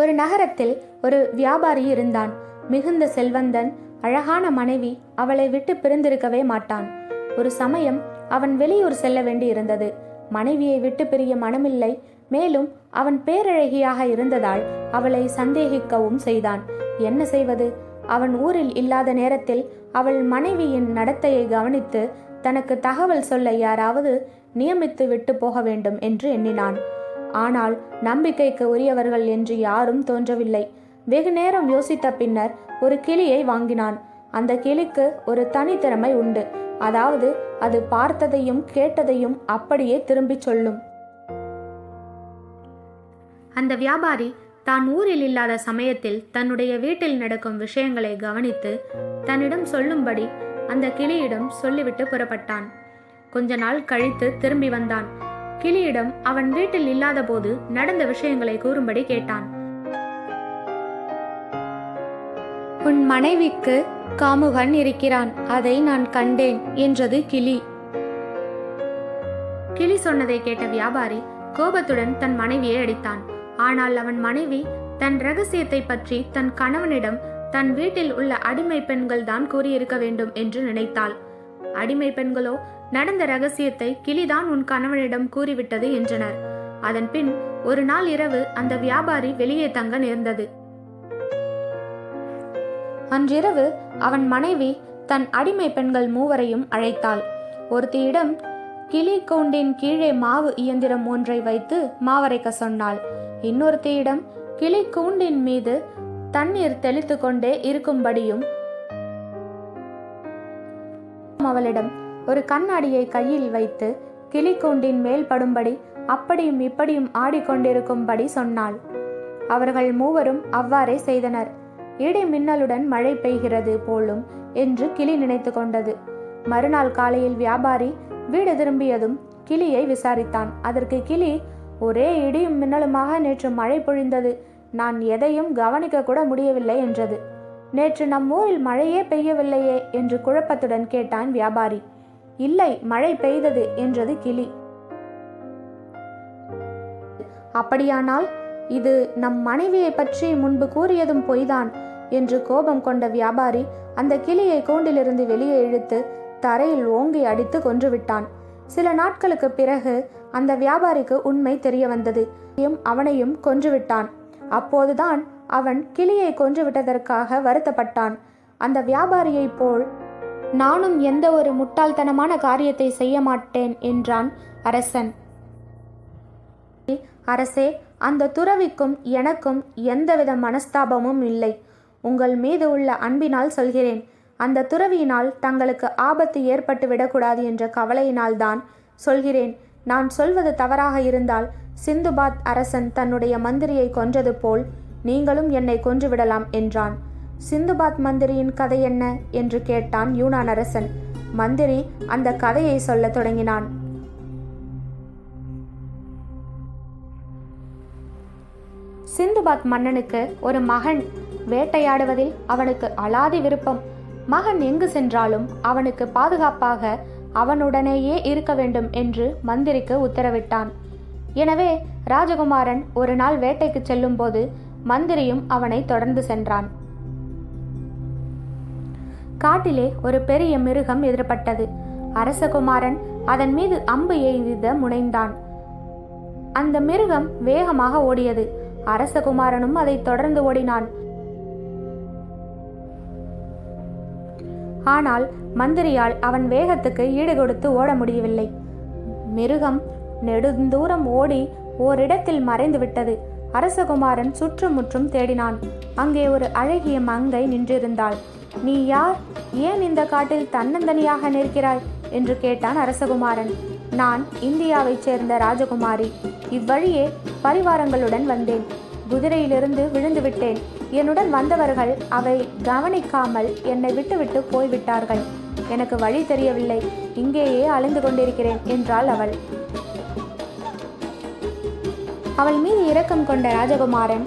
ஒரு நகரத்தில் ஒரு வியாபாரி இருந்தான். மிகுந்த செல்வந்தன் அழகான மனைவி அவளை விட்டு பிரிந்திருக்கவே மாட்டான். ஒரு சமயம் அவன் வெளியூர் செல்ல வேண்டியிருந்தது. மனைவியை விட்டு பிரிய மனமில்லை. மேலும் அவன் பேரழகியாக இருந்ததால் அவளை சந்தேகிக்கவும் செய்தான். என்ன செய்வது? அவன் ஊரில் இல்லாத நேரத்தில் அவள் மனைவியின் நடத்தையை கவனித்து தனக்கு தகவல் சொல்ல யாராவது நியமித்து விட்டு போக வேண்டும் என்று எண்ணினான். ஆனால் நம்பிக்கைக்கு உரியவர்கள் என்று யாரும் தோன்றவில்லை. வெகு நேரம் யோசித்த பின்னர் ஒரு கிளியை வாங்கினான். அந்த கிளிக்கு ஒரு தனித்திறமை உண்டு. அதாவது அது பார்த்ததையும் கேட்டதையும் அப்படியே திரும்பிச் சொல்லும். அந்த வியாபாரி தான் ஊரில் இல்லாத சமயத்தில் தன்னுடைய வீட்டில் நடக்கும் விஷயங்களை கவனித்து தன்னிடம் சொல்லும்படி அந்த கிளியிடம் சொல்லிவிட்டு புறப்பட்டான். கொஞ்ச நாள் கழித்து திரும்பி வந்தான். கிளியிடம் அவன் வீட்டில் இல்லாதபோது நடந்த விஷயங்களை கூறும்படி கேட்டான். உன் மனைவிக்கு காமுகன் இருக்கிறான் அதை நான் கண்டேன் என்றது கிளி. கிளி சொன்னதை கேட்ட வியாபாரி கோபத்துடன் தன் மனைவியை அடித்தான். ஆனால் அவன் மனைவி தன் ரகசியத்தை பற்றி தன் கணவனிடம் தன் வீட்டில் உள்ள அடிமை பெண்கள் தான் கூறியிருக்க வேண்டும் என்று நினைத்தாள். அடிமை பெண்களோ நடந்த ரகசியத்தை கிளிதான் உன் கணவனிடம் கூறிவிட்டது என்றனர். அதன் பின் ஒரு நாள் இரவு அந்த வியாபாரி வெளியே தங்க நேர்ந்தது. அன்றிரவு அவன் மனைவி தன் அடிமை பெண்கள் மூவரையும் அழைத்தாள். ஒருத்தியிடம் கிளி கூண்டின் கீழே மாவு இயந்திரம் ஒன்றை வைத்து மாவரைக்க சொன்னாள். இன்னொருத்தியிடம் கிளி கூண்டின் மீது தண்ணீர் தெளித்து கொண்டே இருக்கும்படியும் அவளிடம் ஒரு கண்ணாடியை கையில் வைத்து கிளிக்கூண்டின் மேல் படும்படி அப்படியும் இப்படியும் ஆடிக்கொண்டிருக்கும்படி சொன்னாள். அவர்கள் மூவரும் அவ்வாறே செய்தனர். இடி மின்னலுடன் மழை பெய்கிறது போலும் என்று கிளி நினைத்து கொண்டது. மறுநாள் காலையில் வியாபாரி வீடு திரும்பியதும் கிளியை விசாரித்தான். அதற்கு கிளி ஒரே இடியும் மின்னலுமாக நேற்று மழை பொழிந்தது. நான் எதையும் கவனிக்க கூட முடியவில்லை என்றது. நேற்று நம் ஊரில் மழையே பெய்யவில்லையே என்று குழப்பத்துடன் கேட்டான் வியாபாரி. இல்லை மழை பெய்தது என்றது கிளி. அப்படியானால் இது நம் மனைவியை பற்றி முன்பு கூறியதும் பொய்தான் என்று கோபம் கொண்ட வியாபாரி அந்த கிளியை கூண்டிலிருந்து வெளியே இழுத்து தரையில் ஓங்கி அடித்து கொன்றுவிட்டான். சில நாட்களுக்கு பிறகு அந்த வியாபாரிக்கு உண்மை தெரிய வந்தது அவனையும் கொன்றுவிட்டான். அப்போதுதான் அவன் கிளியை கொன்றுவிட்டதற்காக வருத்தப்பட்டான். அந்த வியாபாரியைப் போல் நானும் எந்த ஒரு முட்டாள்தனமான காரியத்தை செய்ய மாட்டேன் என்றான் அரசன். அரசே அந்த துறவிக்கும் எனக்கும் எந்தவித மனஸ்தாபமும் இல்லை. உங்கள் மீது உள்ள அன்பினால் சொல்கிறேன். அந்த துறவியினால் தங்களுக்கு ஆபத்து ஏற்பட்டு விடக்கூடாது என்ற கவலையினால் தான் சொல்கிறேன். நான் சொல்வது தவறாக இருந்தால் சிந்துபாத் அரசன் தன்னுடைய மந்திரியை கொன்றது போல் நீங்களும் என்னை கொன்றுவிடலாம் என்றான். சிந்துபாத் மந்திரியின் கதை என்ன? என்று கேட்டான் யூனான் அரசன் மந்திரி அந்த கதையை சொல்லத் தொடங்கினான். சிந்துபாத் மன்னனுக்கு ஒரு மகன் வேட்டையாடுவதில் அவனுக்கு அலாதி விருப்பம். மகன் எங்கு சென்றாலும் அவனுக்கு பாதுகாப்பாக அவனுடனேயே இருக்க வேண்டும் என்று மந்திரிக்கு உத்தரவிட்டான். எனவே ராஜகுமாரன் ஒரு நாள் வேட்டைக்கு செல்லும்போது மந்திரியும் அவனை தொடர்ந்து சென்றான். காட்டிலே ஒரு பெரிய மிருகம் எதிர்பட்டது. அரசகுமாரன் அதன் மீது அம்பு எய்த முனைந்தான். அந்த மிருகம் வேகமாக ஓடியது. அரசகுமாரனும் அதை தொடர்ந்து ஓடினான். ஆனால் மந்திரியால் அவன் வேகத்துக்கு ஈடு கொடுத்து ஓட முடியவில்லை. மிருகம் நெடுந்தூரம் ஓடி ஓரிடத்தில் மறைந்து விட்டது அரசகுமாரன் சுற்றுமுற்றும் தேடினான். அங்கே ஒரு அழகிய மங்கை நின்றிருந்தாள். நீ யார்? ஏன் இந்த காட்டில் தன்னந்தனியாக நிற்கிறாய்? என்று கேட்டான் அரசகுமாரன். நான் இந்தியாவைச் சேர்ந்த ராஜகுமாரி. இவ்வழியே பரிவாரங்களுடன் வந்தேன். குதிரையிலிருந்து விழுந்து விட்டேன். என்னுடன் வந்தவர்கள் அவை கவனிக்காமல் என்னை விட்டுவிட்டு போய்விட்டார்கள். எனக்கு வழி தெரியவில்லை. இங்கேயே அலைந்து கொண்டிருக்கிறேன் என்றாள் அவள். அவள் மீது இரக்கம் கொண்ட ராஜகுமாரன்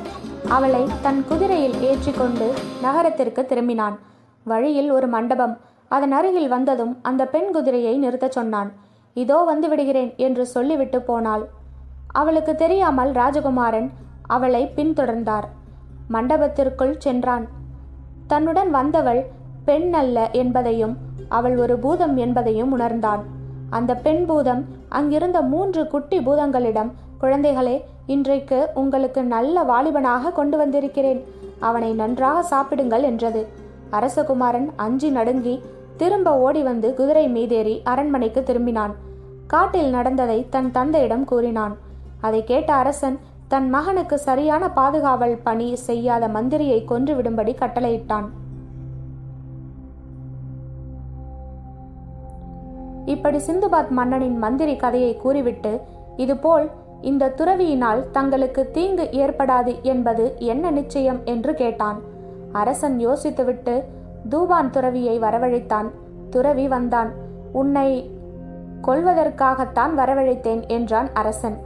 அவளை தன் குதிரையில் ஏற்றிக்கொண்டு நகரத்திற்கு திரும்பினான். வழியில் ஒரு மண்டபம். அதன் அருகில் வந்ததும் அந்த பெண் குதிரையை நிறுத்தச் சொன்னான். இதோ வந்து விடுகிறேன் என்று சொல்லிவிட்டு போனாள். அவளுக்கு தெரியாமல் ராஜகுமாரன் அவளை பின்தொடர்ந்தார். மண்டபத்திற்குள் சென்றான். தன்னுடன் வந்தவள் பெண் அல்ல என்பதையும் அவள் ஒரு பூதம் என்பதையும் உணர்ந்தான். அந்த பெண் பூதம் அங்கிருந்த மூன்று குட்டி பூதங்களிடம் குழந்தைகளே இன்றைக்கு உங்களுக்கு நல்ல வாலிபனாக கொண்டு வந்திருக்கிறேன். அவனை நன்றாக சாப்பிடுங்கள் என்றது. அரசகுமாரன் அஞ்சி நடுங்கி திரும்ப ஓடி வந்து குதிரை மீதேறி அரண்மனைக்கு திரும்பினான். காட்டில் நடந்ததை தன் தந்தையிடம் கூறினான். அதை கேட்ட அரசன் தன் மகனுக்கு சரியான பாதுகாவல் பணி செய்யாத மந்திரியை கொன்றுவிடும்படி கட்டளையிட்டான். இப்படி சிந்துபாத் மன்னனின் மந்திரி கதையை கூறிவிட்டு இதுபோல் இந்த துறவியினால் தங்களுக்கு தீங்கு ஏற்படாது என்பது என்ன நிச்சயம் என்று கேட்டான். அரசன் யோசித்துவிட்டு தூபான் துறவியை வரவழைத்தான். துறவி வந்தான். உன்னை கொல்வதற்காகத்தான் வரவழைத்தேன் என்றான் அரசன்.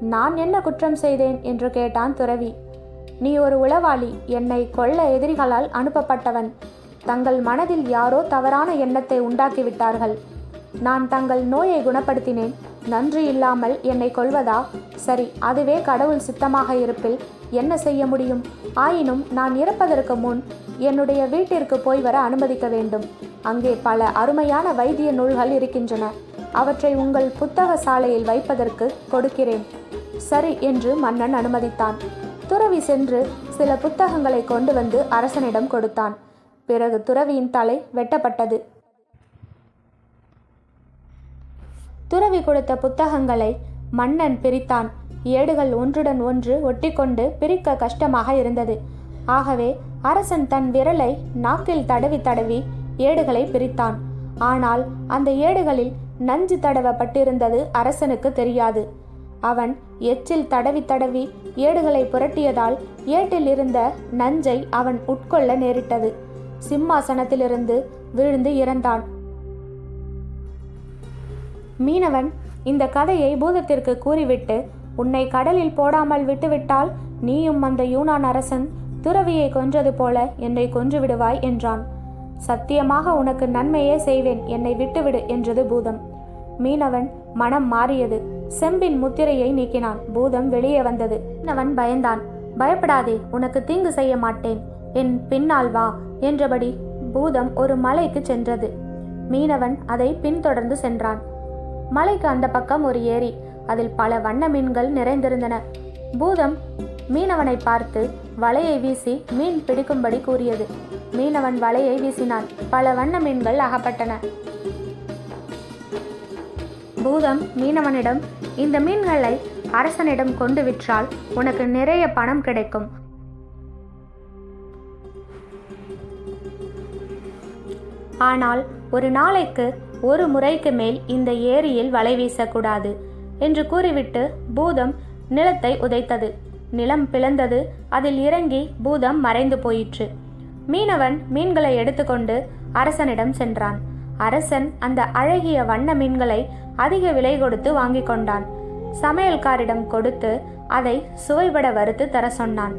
நான் என்ன குற்றம் செய்தேன்? என்று கேட்டான் துறவி. நீ ஒரு உளவாளி. என்னை கொல்ல எதிரிகளால் அனுப்பப்பட்டவன். தங்கள் மனதில் யாரோ தவறான எண்ணத்தை உண்டாக்கிவிட்டார்கள் நான் தங்கள் நோயை குணப்படுத்தினேன். நன்றி இல்லாமல் என்னை கொள்வதா சரி அதுவே கடவுள் சித்தமாக இருப்பில் என்ன செய்ய முடியும்? ஆயினும் நான் இறப்பதற்கு முன் என்னுடைய வீட்டிற்கு போய் வர அனுமதிக்க வேண்டும். அங்கே பல அருமையான வைத்திய நூல்கள் இருக்கின்றன. அவற்றை உங்கள் புத்தக சாலையில் வைப்பதற்கு கொடுக்கிறேன். சரி என்று மன்னன் அனுமதித்தான். துறவி சென்று சில புத்தகங்களை கொண்டு வந்து அரசனிடம் கொடுத்தான். பிறகு துறவியின் தலை வெட்டப்பட்டது. துறவி கொடுத்த புத்தகங்களை மன்னன் பிரித்தான். ஏடுகள் ஒன்றுடன் ஒன்று ஒட்டிக்கொண்டு பிரிக்க கஷ்டமாக இருந்தது. ஆகவே அரசன் தன் விரலை நாக்கில் தடவி தடவி ஏடுகளை பிரித்தான். ஆனால் அந்த ஏடுகளில் நஞ்சு தடவப்பட்டிருந்தது அரசனுக்கு தெரியாது. அவன் எச்சில் தடவி தடவி ஏடுகளை புரட்டியதால் ஏட்டில் இருந்த நஞ்சை அவன் உட்கொள்ள நேரிட்டது. சிம்மாசனத்திலிருந்து விழுந்து இறந்தான். மீனவன் இந்த கதையை பூதத்திற்கு கூறிவிட்டு உன்னை கடலில் போடாமல் விட்டுவிட்டால் நீயும் அந்த யூனான் அரசன் துறவியை கொன்றது போல என்னை கொன்று விடுவாய் என்றான். சத்தியமாக உனக்கு நன்மையே செய்வேன் என்னை விட்டுவிடு என்றது பூதம். மீனவன் மனம் மாறியது. செம்பின் முத்திரையை நீக்கினான். பூதம் வெளியே வந்தது. மீனவன் பயந்தான். பயப்படாதே உனக்கு தீங்கு செய்ய மாட்டேன். என் பின்னால் வா என்றபடி பூதம் ஒரு மலைக்கு சென்றது. மீனவன் அதை பின்தொடர்ந்து சென்றான். மலைக்கு அந்த பக்கம் ஒரு ஏரி. அதில் பல வண்ண மீன்கள் நிறைந்திருந்தன. பூதம் மீனவனை பார்த்து வலையை வீசி மீன் பிடிக்கும்படி கூறியது. மீனவன் வலையை வீசினான். பல வண்ண மீன்கள் அகப்பட்டன. பூதம் மீனவனிடம் இந்த மீன்களை அரசனிடம் கொண்டு விற்றால் உனக்கு நிறைய பணம் கிடைக்கும். ஆனால் ஒரு நாளைக்கு ஒரு முறைக்கு மேல் இந்த ஏரியில் வலை வீசக்கூடாது என்று கூறிவிட்டு பூதம் நிலத்தை உதைத்தது. நிலம் பிளந்தது. அதில் இறங்கி பூதம் மறைந்து போயிற்று. மீனவன் மீன்களை எடுத்துக்கொண்டு அரசனிடம் சென்றான். அரசன் அந்த அழகிய வண்ண மீன்களை அதிக விலை கொடுத்து வாங்கி கொண்டான். சமையல்காரிடம் கொடுத்து அதை சுவைபட வறுத்து தர சொன்னான்.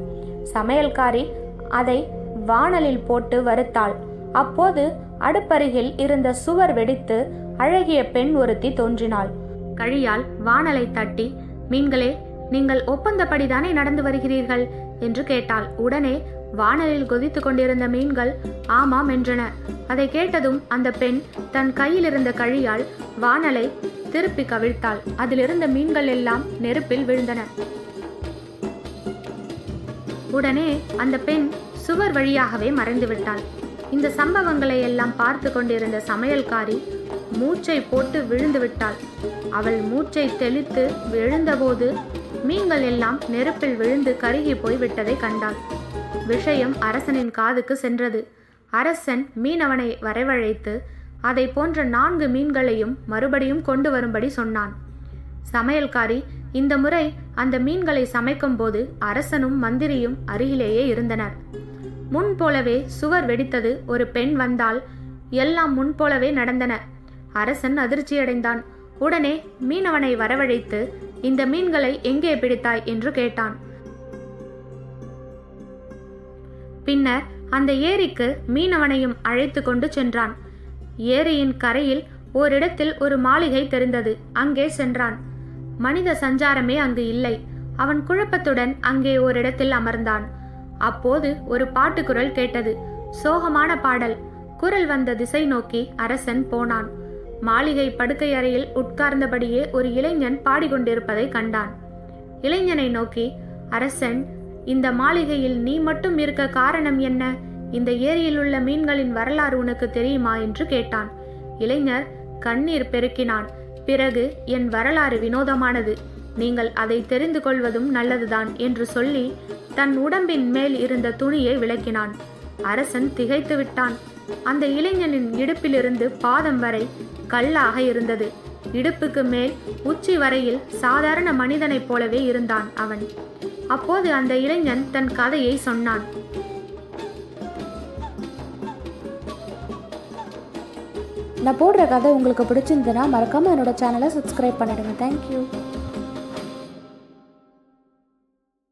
சமையல்காரி அதை வாணலில் போட்டு வறுத்தாள். அப்போது அடுப்பருகில் இருந்த சுவர் வெடித்து அழகிய பெண் ஒருத்தி தோன்றினாள். கழியால் வானலை தட்டி மீன்களே நீங்கள் ஒப்பந்தப்படிதானே நடந்து வருகிறீர்கள்? என்று கேட்டாள். உடனே வானலில் கொதித்து கொண்டிருந்த மீன்கள் ஆமாம் என்றன. அதை கேட்டதும் அந்த பெண் தன் கையில் இருந்த கழியால் வானலை திருப்பி கவிழ்த்தாள். அதிலிருந்த மீன்கள் எல்லாம் நெருப்பில் விழுந்தன. உடனே அந்த பெண் சுவர் வழியாகவே மறைந்து விட்டாள். இந்த சம்பவங்களை எல்லாம் பார்த்து கொண்டிருந்த சமையல்காரி மூச்சை போட்டு விழுந்து விட்டாள். அவள் மூச்சை தெளித்து விழுந்தபோது மீன்கள் எல்லாம் நெருப்பில் விழுந்து கருகி போய் விட்டதை கண்டாள். விஷயம் அரசனின் காதுக்கு சென்றது. அரசன் மீனவனை வரவழைத்து அதை போன்ற நான்கு மீன்களையும் மறுபடியும் கொண்டு வரும்படி சொன்னான். சமையல்காரி இந்த முறை அந்த மீன்களை சமைக்கும்போது அரசனும் மந்திரியும் அருகிலேயே இருந்தனர். முன் போலவே சுவர் வெடித்தது ஒரு பெண் வந்தால் எல்லாம் முன் போலவே நடந்தன. அரசன் அதிர்ச்சியடைந்தான். உடனே மீனவனை வரவழைத்து இந்த மீன்களை எங்கே பிடித்தாய்? என்று கேட்டான். பின்னர் அந்த ஏரிக்கு மீனவனையும் அழைத்து கொண்டு சென்றான். ஏரியின் கரையில் ஓரிடத்தில் ஒரு மாளிகை தெரிந்தது. அங்கே சென்றான். மனித சஞ்சாரமே அங்கு இல்லை. அவன் குழப்பத்துடன் அங்கே ஓரிடத்தில் அமர்ந்தான். அப்போது ஒரு பாட்டுக்குரல் கேட்டது. சோகமான பாடல். குரல் வந்த திசை நோக்கி அரசன் போனான். மாளிகை படுக்கை அறையில் உட்கார்ந்தபடியே ஒரு இளைஞன் பாடிக்கொண்டிருப்பதை கண்டான். இளைஞனை நோக்கி அரசன் இந்த மாளிகையில் நீ மட்டும் இருக்க காரணம் என்ன? இந்த ஏரியில் உள்ள மீன்களின் வரலாறு உனக்கு தெரியுமா? என்று கேட்டான். இளைஞர் கண்ணீர் பெருக்கினான். பிறகு என் வரலாறு வினோதமானது. நீங்கள் அதை தெரிந்து கொள்வதும் நல்லதுதான் என்று சொல்லி தன் உடம்பின் மேல் இருந்த துணியை விளக்கினான். அரசன் திகைத்து விட்டான். அந்த இளைஞனின் இடுப்பிலிருந்து பாதம் வரை கல்லாக இருந்தது. இடுப்புக்கு மேல் உச்சி வரையில் சாதாரண மனிதனைப் போலவே இருந்தான் அவன். அப்போது அந்த இளைஞன் தன் கதையை சொன்னான். நான் போடுற கதை உங்களுக்கு பிடிச்சிருந்ததுன்னா மறக்காமல் என்னோட சேனலை சப்ஸ்கிரைப் பண்ணிடுங்க. தேங்க்யூ